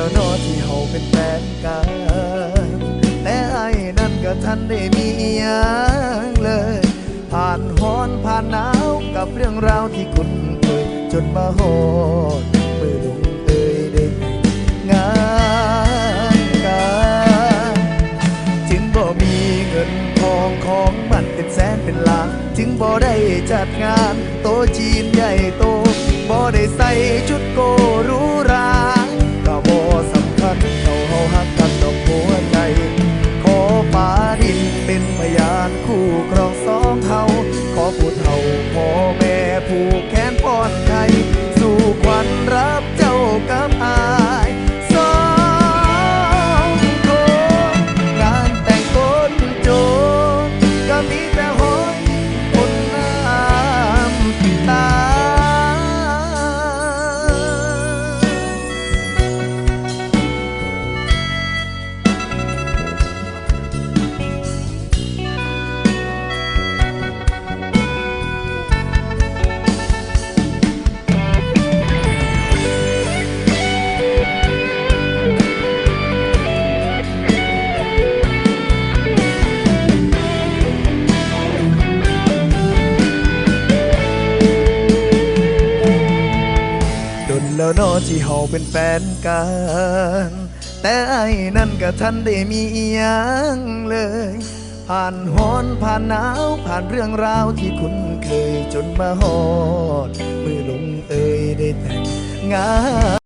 แล้วเนอที่เฮาเป็นแฟนกันแต่ไอ้นั่นก็ทันได้มีอหยังเลย ผ่านฮ้อนผ่านหนาวกับเรื่องราวที่คุ้นเคยจนมาโหดมือลงเอ่ยได้งานกันถึงบ่มีเงินทองของมันเป็นแสนเป็นล้านถึงบ่ได้จัดงาน โตจีนใหญ่โตบ่ได้ใส่ชุด นแล้วนอที่เฮาเป็นแฟนกัน แต่ไอ้นั่นก็ทันได้มีอหยังเลย ผ่านฮ้อนผ่านหนาวผ่านเรื่องราวที่คุ้นเคยจนมาฮอดมือลงเอ่ยได้แต่งงาน